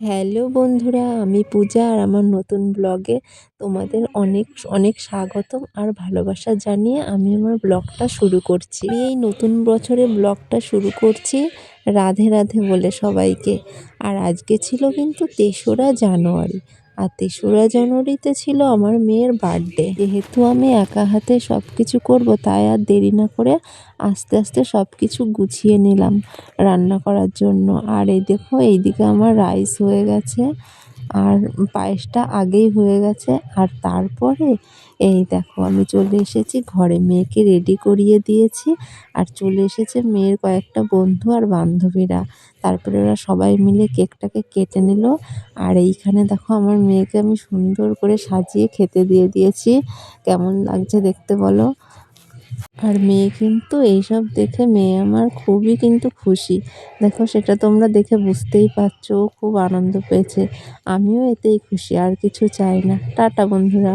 Hello বন্ধুরা, আমি পূজা আর আমার নতুন ব্লগে তোমাদের অনেক অনেক স্বাগতম আর ভালোবাসা জানিয়ে আমি আমার ব্লগটা শুরু করছি। এই নতুন বছরে ব্লগটা শুরু করছি রাধে রাধে বলে সবাইকে। আর আজকে ছিল কিন্তু তেসরা জানুয়ারি। আর তেসরা জানুয়ারিতে ছিল আমার মেয়ের বার্থডে। যেহেতু আমি একা হাতে সব কিছু করব, তাই আর দেরি না করে আস্তে আস্তে সব কিছু গুছিয়ে নিলাম রান্না করার জন্য। আর এই দেখো, এইদিকে আমার রাইস হয়ে গেছে। আর পায়েসটা আগেই হয়ে গেছে। আর তারপরে এই দেখো আমি চলে এসেছি, ঘরে মেয়েকে রেডি করিয়ে দিয়েছি। আর চলে এসেছে মেয়ের কয়েকটা বন্ধু আর বান্ধবীরা। তারপরে ওরা সবাই মিলে কেকটাকে কেটে নিল। আর এইখানে দেখো আমার মেয়েকে আমি সুন্দর করে সাজিয়ে খেতে দিয়ে দিয়েছি। কেমন লাগছে দেখতে বলো? আর মেয়ে কিন্তু এইসব দেখে মেয়ে আমার খুবই কিন্তু খুশি। দেখো, সেটা তোমরা দেখে বুঝতেই পারছ। ও খুব আনন্দ পেয়েছে। আমিও এতেই খুশি, আর কিছু চাই না। টাটা, বন্ধুরা।